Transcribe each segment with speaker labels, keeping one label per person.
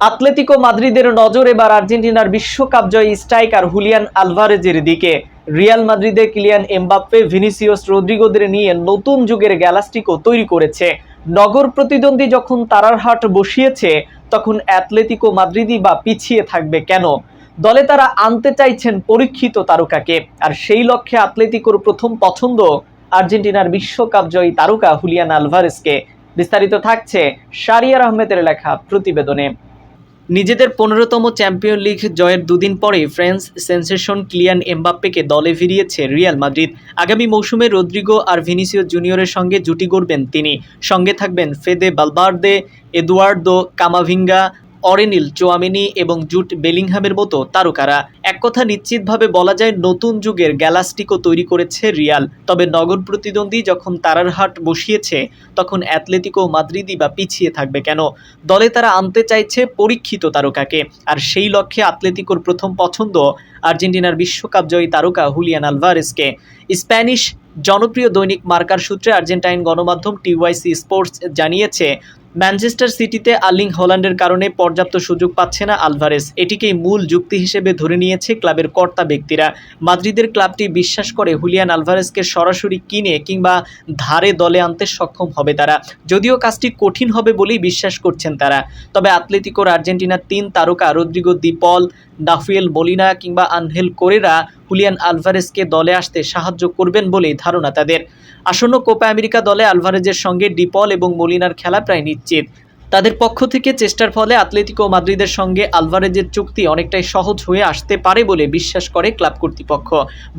Speaker 1: Atletico মাদ্রিদের নজর এবার আর্জেন্টিনার বিশ্বকাপ জয়ী স্ট্রাইকার হুলিয়ান আলভারেজের দিকে। রিয়াল মাদ্রিদে কিলিয়ান এমবাপ্পে ভিনিসিয়াস রদ্রিগোদের নিয়ে নতুন যুগের গ্যালাস্টিকো তৈরি করেছে। নগর প্রতিদ্বন্দ্বী যখন তারার হাট বসিয়েছে, তখন অ্যাতলেটিকো মাদ্রিদি বা পিছিয়ে থাকবে কেন? দলে তারা আনতে চাইছেন পরীক্ষিত তারকাকে। আর সেই লক্ষ্যে আতলেতিকোর প্রথম পছন্দ আর্জেন্টিনার বিশ্বকাপ জয়ী তারকা হুলিয়ান আলভারেজকে। বিস্তারিত থাকছে শারিয়ার আহমেদের লেখা প্রতিবেদনে। নিজেদের পনেরোতম চ্যাম্পিয়ন লিগ জয়ের দুদিন পরে ফ্রেন্স সেন্সেশন ক্লিয়ান এমবাপ্পেকে দলে ফিরিয়েছে রিয়াল মাদ্রিদ। আগামী মৌসুমে রদ্রিগো আর ভিনিসিও জুনিয়রের সঙ্গে জুটি গড়বেন তিনি। সঙ্গে থাকবেন ফেদে বালবার্দে, এদুয়ার্দো, কামাভিঙ্গা অরেনিল, চোয়ামিনি এবং জুট বেলিংহামের মতো তারকারা। এক কথা নিশ্চিতভাবে বলা যায়, নতুন যুগের গ্যালাস্টিকো তৈরি করেছে রিয়াল। তবে নগর প্রতিদ্বন্দ্বী যখন তারার হাট বসিয়েছে, তখন অ্যাথলেটিকো মাদ্রিদি বা পিছিয়ে থাকবে কেন? দলে তারা আনতে চাইছে পরীক্ষিত তারকাকে। আর সেই লক্ষ্যে আতলেতিকোর প্রথম পছন্দ আর্জেন্টিনার বিশ্বকাপ জয়ী তারকা হুলিয়ান আলভারেসকে। স্প্যানিশ জনপ্রিয় দৈনিক মার্কার সূত্রে আর্জেন্টাইন গণমাধ্যম টিওয়াইসি স্পোর্টস জানিয়েছে ম্যানচেস্টার সিটিতে আর্লিং হল্যান্ডের কারণে পর্যাপ্ত সুযোগ পাচ্ছে না আলভারেস। এটিকেই মূল যুক্তি হিসেবে ধরে নিয়েছে ক্লাবের কর্তা ব্যক্তিরা। মাদ্রিদের ক্লাবটি বিশ্বাস করে হুলিয়ান আলভারেসকে সরাসরি কিনে কিংবা ধারে দলে আনতে সক্ষম হবে তারা। যদিও কাজটি কঠিন হবে বলেই বিশ্বাস করছেন তারা। তবে আতলেতিকোর আর্জেন্টিনার তিন তারকা রদ্রিগো দিপল ডাফিয়েল মলিনা কিংবা আনহেল কোরেরা হুলিয়ান আলভারেজকে দলে আসতে সাহায্য করবেন বলেই ধারণা তাদের। আসন্ন কোপা আমেরিকা দলে আলভারেজের সঙ্গে ডিপল এবং মলিনার খেলা প্রায় নিশ্চিত। তাদের পক্ষ থেকে চেষ্টার ফলে আতলেতিকো মাদ্রিদের সঙ্গে আলভারেজের চুক্তি অনেকটাই সহজ হয়ে আসতে পারে বলে বিশ্বাস করে ক্লাব কর্তৃপক্ষ।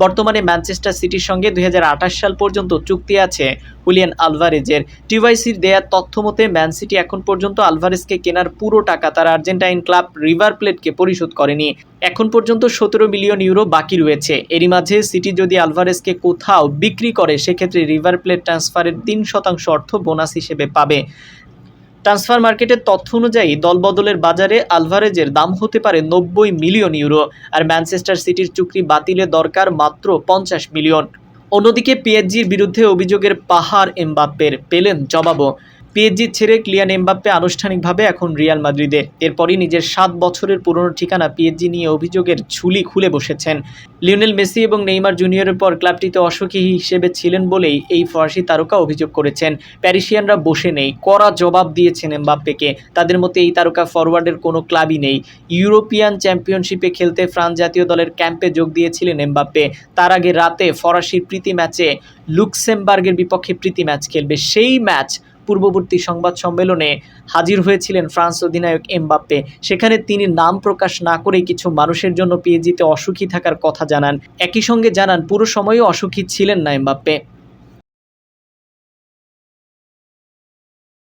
Speaker 1: বর্তমানে ম্যানচেস্টার সিটির সঙ্গে দু হাজার আঠাশ সাল পর্যন্ত চুক্তি আছে হুলিয়ান আলভারেজের। টিওয়াইসির দেয়া তথ্য মতে, ম্যান সিটি এখন পর্যন্ত আলভারেজকে কেনার পুরো টাকা তার আর্জেন্টাইন ক্লাব রিভার প্লেটকে পরিশোধ করেনি। এখন পর্যন্ত সতেরো মিলিয়ন ইউরো বাকি রয়েছে। এরই মাঝে সিটি যদি আলভারেজকে কোথাও বিক্রি করে, সেক্ষেত্রে রিভার প্লেট ট্রান্সফারের তিন শতাংশ অর্থ বোনাস হিসেবে পাবে। ট্রান্সফার মার্কেটের তথ্য অনুযায়ী দলবদলের বাজারে আলভারেজের দাম হতে পারে নব্বই মিলিয়ন ইউরো আর ম্যানচেস্টার সিটির চুক্তি বাতিলে দরকার মাত্র পঞ্চাশ মিলিয়ন। অন্যদিকে পিএসজির বিরুদ্ধে অভিযোগের পাহাড় এমবাপ্পের পেলেন জবাবও। পিএসজি ছেড়ে ক্লিয়ান এমবাপ্পে আনুষ্ঠানিকভাবে এখন রিয়াল মাদ্রিদে। এরপরই নিজের সাত বছরের পুরনো ঠিকানা পিএসজি নিয়ে অভিযোগের ঝুলি খুলে বসেছেন। লিওনেল মেসি এবং নেইমার জুনিয়রের পর ক্লাবটিতে অসুখী হিসেবে ছিলেন বলেই এই ফরাসি তারকা অভিযোগ করেছেন। প্যারিসিয়ানরা বসে নেই, কড়া জবাব দিয়েছেন এমবাপ্পেকে। তাদের মতে এই তারকা ফরওয়ার্ডের কোনো ক্লাবই নেই। ইউরোপিয়ান চ্যাম্পিয়নশিপে খেলতে ফ্রান্স জাতীয় দলের ক্যাম্পে যোগ দিয়েছিলেন এমবাপ্পে। তার আগে রাতে ফরাসির প্রীতি ম্যাচে লুক্সেমবার্গের বিপক্ষে প্রীতি ম্যাচ খেলবে। সেই ম্যাচ পূর্ববর্তী সংবাদ সম্মেলনে হাজির হয়েছিলেন ফ্রান্স অধিনায়ক এমবাপ্পে। সেখানে তিনি নাম প্রকাশ না করে কিছু মানুষের জন্য পিএজিতে অসুখী থাকার কথা জানান। একই সঙ্গে জানান, পুরো সময়ও অসুখী ছিলেন না এমবাপ্পে।